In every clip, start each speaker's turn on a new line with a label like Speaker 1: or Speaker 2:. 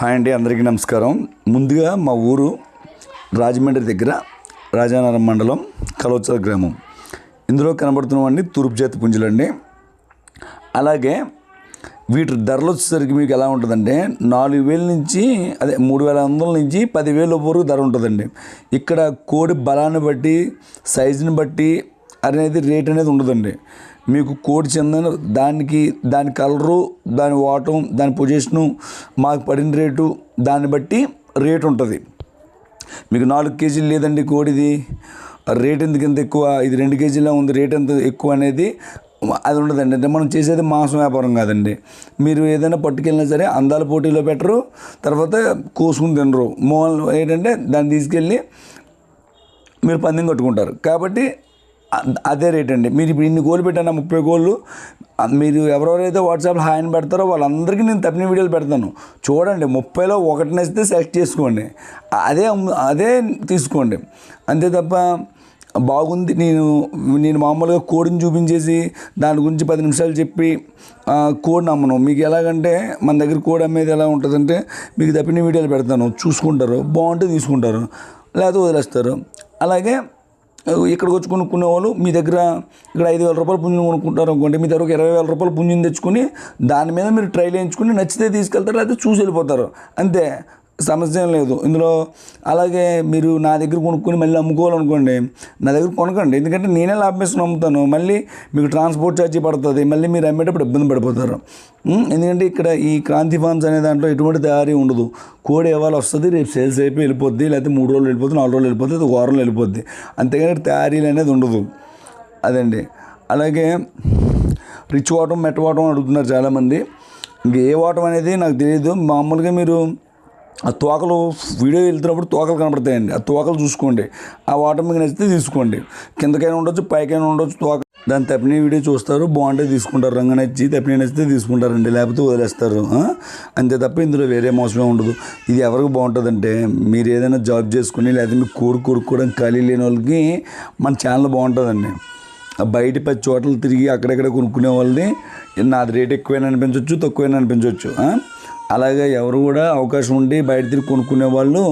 Speaker 1: Hi అండి అందరికీ నమస్కారం. ముందుగా మా ఊరు రాజమండ్రి దగ్గర రాజానగరం మండలం కలోచల గ్రామం. ఇందులో కనబడుతున్నవన్నీ తూర్పు జాతి పుంజులండి. అలాగే వీటి ధరలు వచ్చేసరికి మీకు ఎలా ఉంటుందంటే నాలుగు వేల నుంచి అదే మూడు వేల వందల నుంచి పదివేల వరకు ధర ఉంటుందండి. ఇక్కడ కోడి బలాన్ని బట్టి సైజుని బట్టి అనేది రేట్ అనేది ఉండదండి. మీకు కోడి చెందిన దానికి దాని కలరు దాని వాటం దాని పొజిషను మాకు పడిన రేటు దాన్ని బట్టి రేట్ ఉంటుంది. మీకు నాలుగు కేజీలు లేదండి కోడిది. రేట్ ఎందుకు ఎంత ఎక్కువ? ఇది రెండు కేజీలా ఉంది రేట్ ఎంత ఎక్కువ అనేది అది ఉండదండి. అంటే మనం చేసేది మాంసం వ్యాపారం కాదండి. మీరు ఏదైనా పట్టుకెళ్ళినా సరే అందాల పోటీలో పెట్టరు తర్వాత కోసుకుని తినరు. మోల్ ఏంటంటే దాన్ని తీసుకెళ్ళి మీరు పందెం కట్టుకుంటారు. కాబట్టి అదే రేట్ అండి. మీరు ఇప్పుడు ఇన్ని కోళ్ళు పెట్టాను ముప్పై కోళ్ళు మీరు ఎవరెవరైతే వాట్సాప్లో హాయ్ అని పెడతారో వాళ్ళందరికీ నేను తప్పిన వీడియోలు పెడతాను. చూడండి ముప్పైలో ఒకటి నచ్చితే సెలెక్ట్ చేసుకోండి. అదే అమ్ము- అదే తీసుకోండి. అంతే తప్ప బాగుంది నేను నేను మామూలుగా కోడిని చూపించేసి దాని గురించి పది నిమిషాలు చెప్పి ఆ, కోడిని అమ్మను మీకు ఎలాగంటే మన దగ్గర కోడి అమ్మేది ఎలా ఉంటుందంటే మీకు తప్పిన వీడియోలు పెడతాను. చూసుకుంటారు బాగుంటే తీసుకుంటారు లేకపోతే వదిలేస్తారు. అలాగే ఇక్కడికి వచ్చి కొనుక్కునే వాళ్ళు మీ దగ్గర ఇక్కడ ఐదు వేల రూపాయలు పుంజుని కొనుక్కుంటారు అనుకోండి మీ దగ్గర ఒక ఇరవై వేల రూపాయలు పుంజుని తెచ్చుకుని దాని మీద మీరు ట్రైల్ వేయించుకుని నచ్చితే తీసుకెళ్తారు లేకపోతే చూసి వెళ్ళిపోతారు. అంతే. సమస్య లేదు. ఇందులో అలాగే మీరు నా దగ్గర కొనుక్కొని మళ్ళీ అమ్ముకోవాలనుకోండి నా దగ్గర కొనకండి. ఎందుకంటే నేనే లాభమేసుకుని అమ్ముతాను. మళ్ళీ మీకు ట్రాన్స్పోర్ట్ ఛార్జీ పడుతుంది. మళ్ళీ మీరు అమ్మేటప్పుడు ఇబ్బంది పడిపోతారు. ఎందుకంటే ఇక్కడ ఈ క్రాంతి ఫార్మ్స్ అనే దాంట్లో ఎటువంటి తయారీ ఉండదు. కోడి ఇవాళ వస్తుంది రేపు సేల్స్ అయిపోయి వెళ్ళిపోద్ది లేకపోతే మూడు రోజులు వెళ్ళిపోతుంది నాలుగు రోజులు వెళ్ళిపోతుంది ఒక వారంలో వెళ్ళిపోద్ది. అంతేగాని తయారీలు అనేది ఉండదు. అదండి. అలాగే రిచ్ వాటం మెట్ వాటం అడుగుతున్నారు చాలామంది. ఇంక ఏ వాటం అనేది నాకు తెలియదు మామూలుగా మీరు ఆ తోకలు వీడియో వెళ్తున్నప్పుడు తోకలు కనబడతాయండి. ఆ తోకలు చూసుకోండి. ఆ వాటర్ మీకు నచ్చితే తీసుకోండి. కిందకైనా ఉండొచ్చు పైకైనా ఉండొచ్చు తోక దాని తప్పిన వీడియో చూస్తారు బాగుంటే తీసుకుంటారు రంగు నచ్చి తప్పిన నచ్చితే తీసుకుంటారండి. లేకపోతే వదిలేస్తారు అంతే తప్ప ఇందులో వేరే మోసమే ఉండదు. ఇది ఎవరికి బాగుంటుందంటే మీరు ఏదైనా జాబ్ చేసుకుని లేకపోతే మీకు కోరు కొనుక్కోవడం ఖాళీ లేని వాళ్ళకి మన ఛానల్ బాగుంటుందండి. ఆ బయట పది చోట్ల తిరిగి అక్కడెక్కడ కొనుక్కునే వాళ్ళని నాది రేట్ ఎక్కువైనా అనిపించవచ్చు తక్కువైనా అనిపించవచ్చు అలాగే ఎవరు కూడా అవకాశం ఉండి బయట తిరిగి కొనుక్కునే వాళ్ళు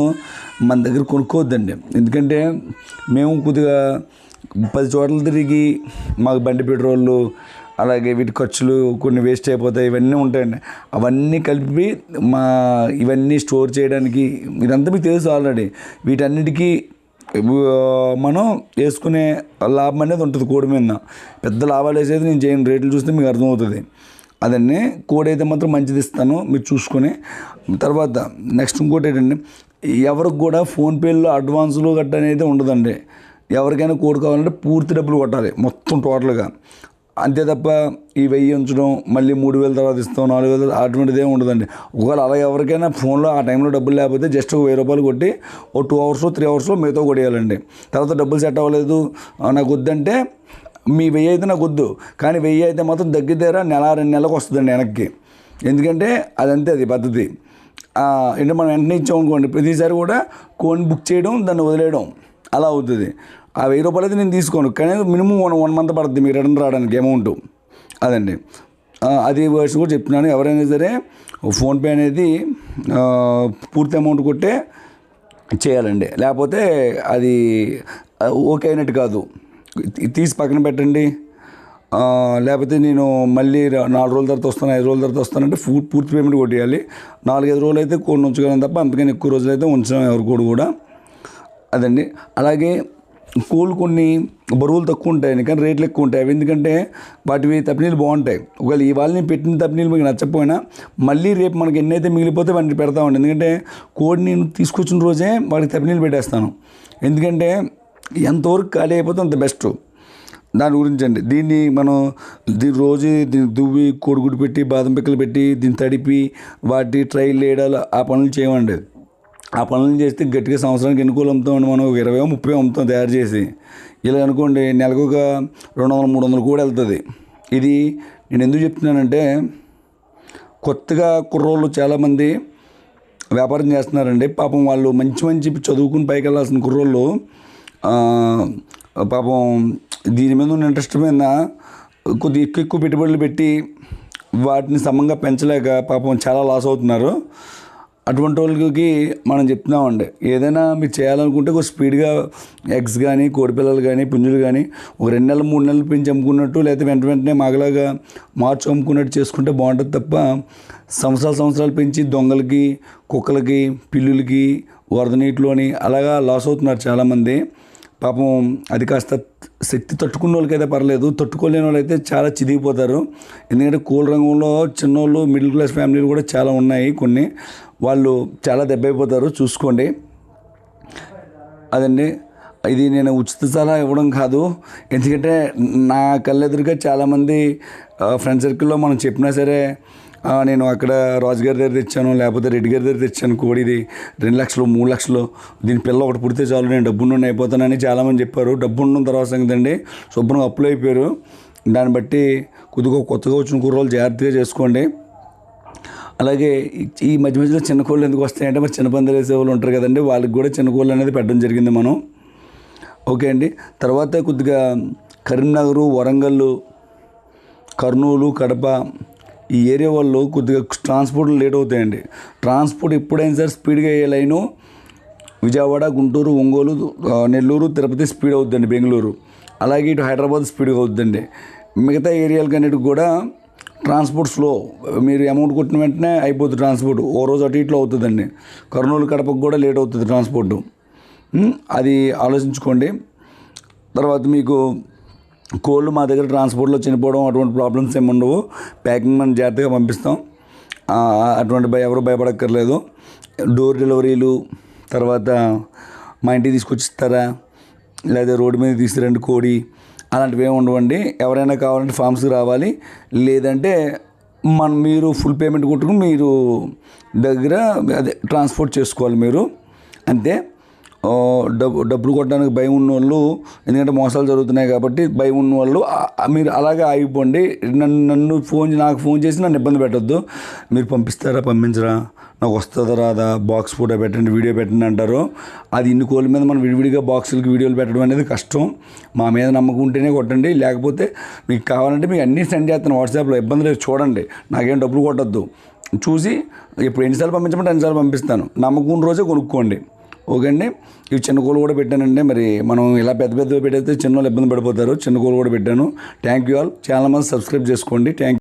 Speaker 1: మన దగ్గర కొనుక్కోవద్దండి. ఎందుకంటే మేము కొద్దిగా పది చోట్ల తిరిగి మాకు బండి పెట్రోళ్ళు అలాగే వీటి ఖర్చులు కొన్ని వేస్ట్ అయిపోతాయి ఇవన్నీ ఉంటాయండి. అవన్నీ కలిపి మా ఇవన్నీ స్టోర్ చేయడానికి ఇదంతా మీకు తెలుసు ఆల్రెడీ. వీటన్నిటికీ మనం వేసుకునే లాభం అనేది ఉంటుంది కోడి మీద. పెద్ద లాభాలు వేసేది నేను చేయను. రేట్లు చూస్తే మీకు అర్థమవుతుంది. అదన్నీ కోడ్ అయితే మాత్రం మంచిది ఇస్తాను మీరు చూసుకొని. తర్వాత నెక్స్ట్ ఇంకోటి ఏంటంటే ఎవరికి కూడా ఫోన్పేలో అడ్వాన్సులు గట్ట అనేది ఉండదండి. ఎవరికైనా కోడ్ కావాలంటే పూర్తి డబ్బులు కొట్టాలి మొత్తం టోటల్గా. అంతే తప్ప ఈ వెయ్యి ఉంచడం మళ్ళీ మూడు వేల తర్వాత ఇస్తాం నాలుగు వేల అటువంటిదే అటువంటిది ఏమి ఉండదండి. ఒకవేళ అలా ఎవరికైనా ఫోన్లో ఆ టైంలో డబ్బులు లేకపోతే జస్ట్ ఒక వెయ్యి రూపాయలు కొట్టి ఓ టూ అవర్స్ త్రీ అవర్స్లో మిగతా కొట్టేయాలండి. తర్వాత డబ్బులు సెట్ అవ్వలేదు నాకు వద్దంటే మీ వెయ్యి అయితే నాకు వద్దు. కానీ వెయ్యి అయితే మాత్రం దగ్గర దగ్గర నెల రెండు నెలలకు వస్తుందండి వెనక్కి. ఎందుకంటే అదంతే అది పద్ధతి. అంటే మనం వెంటనే ఇచ్చాం అనుకోండి ప్రతిసారి కూడా కోన్ బుక్ చేయడం దాన్ని వదిలేయడం అలా అవుతుంది. ఆ వెయ్యి రూపాయలు అయితే నేను తీసుకోను. కానీ మినిమం వన్ వన్ మంత్ పడుతుంది మీకు రిటర్న్ రావడానికి అమౌంట్. అదండి. అది వర్డ్స్ కూడా చెప్తున్నాను. ఎవరైనా సరే ఫోన్పే అనేది పూర్తి అమౌంట్ కొట్టే చేయాలండి. లేకపోతే అది ఓకే అయినట్టు కాదు. తీసి పక్కన పెట్టండి. లేకపోతే నేను మళ్ళీ నాలుగు రోజుల తర్వాత వస్తాను ఐదు రోజుల తర్వాత వస్తానంటే ఫూ పూర్తి పేమెంట్ కొట్టేయాలి. నాలుగైదు రోజులు అయితే కొన్ని ఉంచగలను తప్ప అంతకని ఎక్కువ రోజులు అయితే ఉంచడం ఎవరికోడు కూడా. అదండి. అలాగే కోళ్ళు కొన్ని బరువులు తక్కువ ఉంటాయి కానీ రేట్లు ఎక్కువ ఉంటాయి. అవి ఎందుకంటే వాటివి తప్పినీళ్ళు బాగుంటాయి. ఒకవేళ ఇవాళ నేను పెట్టిన తప్పినీళ్ళు మీకు నచ్చకపోయినా మళ్ళీ రేపు మనకి ఎన్నైతే మిగిలిపోతే వాటిని పెడతామండి. ఎందుకంటే కోడి నేను తీసుకొచ్చిన రోజే వాటికి తప్పినీళ్ళు పెట్టేస్తాను. ఎందుకంటే ఎంతవరకు ఖాళీ అయిపోతే అంత బెస్ట్ దాని గురించి అండి. దీన్ని మనం దీని రోజు దీన్ని దువ్వి కోడిగుడ్డు పెట్టి బాదం పిక్కలు పెట్టి దీన్ని తడిపి వాటి ట్రైల్ వేయడాలు ఆ పనులు చేయమండి. ఆ పనులు చేస్తే గట్టిగా సంవత్సరానికి ఎన్నికలు అమ్ముతామండి మనం? ఇరవై ముప్పై అమ్ముతాం తయారు చేసి. ఇలా అనుకోండి నెలకు ఒక రెండు వందల మూడు వందలు కూడా వెళ్తుంది. ఇది నేను ఎందుకు చెప్తున్నానంటే కొత్తగా కుర్రోళ్ళు చాలామంది వ్యాపారం చేస్తున్నారండి. పాపం వాళ్ళు మంచి మంచి చదువుకుని పైకి వెళ్ళాల్సిన కుర్రోళ్ళు పాపం దీని మీద ఉన్న ఇంట్రెస్ట్ మీద కొద్దిగా ఎక్కువ ఎక్కువ పెట్టుబడులు పెట్టి వాటిని సమంగా పెంచలేక పాపం చాలా లాస్ అవుతున్నారు. అటువంటి వాళ్ళకి మనం చెప్తున్నామండి ఏదైనా మీరు చేయాలనుకుంటే ఒక స్పీడ్గా ఎగ్స్ కానీ కోడిపిల్లలు కానీ పుంజులు కానీ ఒక రెండు నెలలు మూడు నెలలు పెంచి అమ్ముకున్నట్టు లేకపోతే వెంట వెంటనే మాకులాగా మార్చి అమ్ముకున్నట్టు చేసుకుంటే బాగుంటుంది తప్ప సంవత్సరాలు సంవత్సరాలు పెంచి దొంగలకి కుక్కలకి పిల్లులకి వరద నీటిలోని అలాగా లాస్ అవుతున్నారు చాలామంది. పాపం అది కాస్త శక్తి తట్టుకున్న వాళ్ళకైతే పర్లేదు. తట్టుకోలేని వాళ్ళు అయితే చాలా చిదిగిపోతారు. ఎందుకంటే కూల్ రంగంలో చిన్నోళ్ళు మిడిల్ క్లాస్ ఫ్యామిలీలు కూడా చాలా ఉన్నాయి కొన్ని. వాళ్ళు చాలా దెబ్బ అయిపోతారు చూసుకోండి. అదండి. ఇది నేను ఉచిత సలహా ఇవ్వడం కాదు. ఎందుకంటే నా కళ్ళెదురుగా చాలామంది ఫ్రెండ్ సర్కిల్లో మనం చెప్పినా సరే నేను అక్కడ రాజు గారి దగ్గర తెచ్చాను లేకపోతే రెడ్డి గారి దగ్గర తెచ్చాను కోడిది రెండు లక్షలు మూడు లక్షలు. దీని పిల్ల ఒకటి పుడితే చాలు నేను డబ్బున్న అయిపోతానని చాలామంది చెప్పారు. డబ్బు ఉన్న తర్వాత సంగతి అండి. శుభ్రంగా అప్పులు అయిపోయారు. దాన్ని బట్టి కొద్దిగా కొత్తగా వచ్చిన కూరలు జాగ్రత్తగా చేసుకోండి. అలాగే ఈ- మధ్య మధ్యలో చిన్న కోళ్ళు ఎందుకు వస్తాయంటే మరి చిన్న పందాలు వేసే వాళ్ళు ఉంటారు కదండి. వాళ్ళకి కూడా చిన్న కోళ్ళు అనేది పెట్టడం జరిగింది మనం. ఓకే అండి. తర్వాత కొద్దిగా కరీంనగరు వరంగల్ కర్నూలు కడప ఈ ఏరియా వాళ్ళు కొద్దిగా ట్రాన్స్పోర్ట్ లేట్ అవుతాయండి. ట్రాన్స్పోర్ట్ ఎప్పుడైనా సరే స్పీడ్గా అయ్యే లైను విజయవాడ గుంటూరు ఒంగోలు నెల్లూరు తిరుపతి స్పీడ్ అవుతుందండి బెంగళూరు. అలాగే ఇటు హైదరాబాద్ స్పీడ్గా అవుతుందండి. మిగతా ఏరియాలకి అన్నిటికి కూడా ట్రాన్స్పోర్ట్ స్లో. మీరు అమౌంట్ కొట్టిన వెంటనే అయిపోతుంది ట్రాన్స్పోర్ట్. ఓ రోజు అటు ఇట్లో అవుతుందండి. కర్నూలు కడపకు కూడా లేట్ అవుతుంది ట్రాన్స్పోర్ట్. అది ఆలోచించుకోండి. తర్వాత మీకు కోళ్ళు మా దగ్గర ట్రాన్స్పోర్ట్లో చనిపోవడం అటువంటి ప్రాబ్లమ్స్ ఏమి ఉండవు. ప్యాకింగ్ మనం జాగ్రత్తగా పంపిస్తాం. అటువంటి భయ ఎవరు భయపడక్కర్లేదు. డోర్ డెలివరీలు తర్వాత మా ఇంటికి తీసుకొచ్చిస్తారా? లేదా రోడ్డు మీద తీసుకురండి కోడి. అలాంటివి ఏమి ఉండవండి. ఎవరైనా కావాలంటే ఫామ్స్కి రావాలి. లేదంటే మన మీరు ఫుల్ పేమెంట్ కొట్టుకుని మీరు దగ్గర అదే ట్రాన్స్పోర్ట్ చేసుకోవాలి మీరు. అంతే. డబ్బు డబ్బులు కొట్టడానికి భయం ఉన్న వాళ్ళు ఎందుకంటే మోసాలు జరుగుతున్నాయి కాబట్టి భయం ఉన్న వాళ్ళు మీరు అలాగే ఆగిపోండి. నన్ను నన్ను ఫోన్ నాకు ఫోన్ చేసి నన్ను ఇబ్బంది పెట్టద్దు. మీరు పంపిస్తారా పంపించరా? నాకు వస్తుందా రాదా? బాక్స్ ఫోటో పెట్టండి వీడియో పెట్టండి అంటారు. అది ఇన్ని కోళ్ళ మీద మనం విడివిడిగా బాక్సులకి వీడియోలు పెట్టడం అనేది కష్టం. మా మీద నమ్మకం ఉంటేనే కొట్టండి. లేకపోతే మీకు కావాలంటే మీకు అన్నీ సెండ్ చేస్తాను వాట్సాప్లో. ఇబ్బంది లేదు చూడండి. నాకేం డబ్బులు కొట్టద్దు. చూసి ఇప్పుడు ఎన్నిసార్లు పంపించమంటే ఎన్నిసార్లు పంపిస్తాను. నమ్మకం రోజే కొనుక్కోండి. ఓకే అండి ఇవి చిన్న కోళ్ళు కూడా పెట్టానండి. మరి మనం ఇలా పెద్ద పెద్దవి పెట్టేస్తే చిన్న వాళ్ళు ఇబ్బంది పడిపోతారు. చిన్న కోలు కూడా పెట్టాను. థ్యాంక్ యూ ఆల్ చాలా మంది సబ్స్క్రైబ్ చేసుకోండి. థ్యాంక్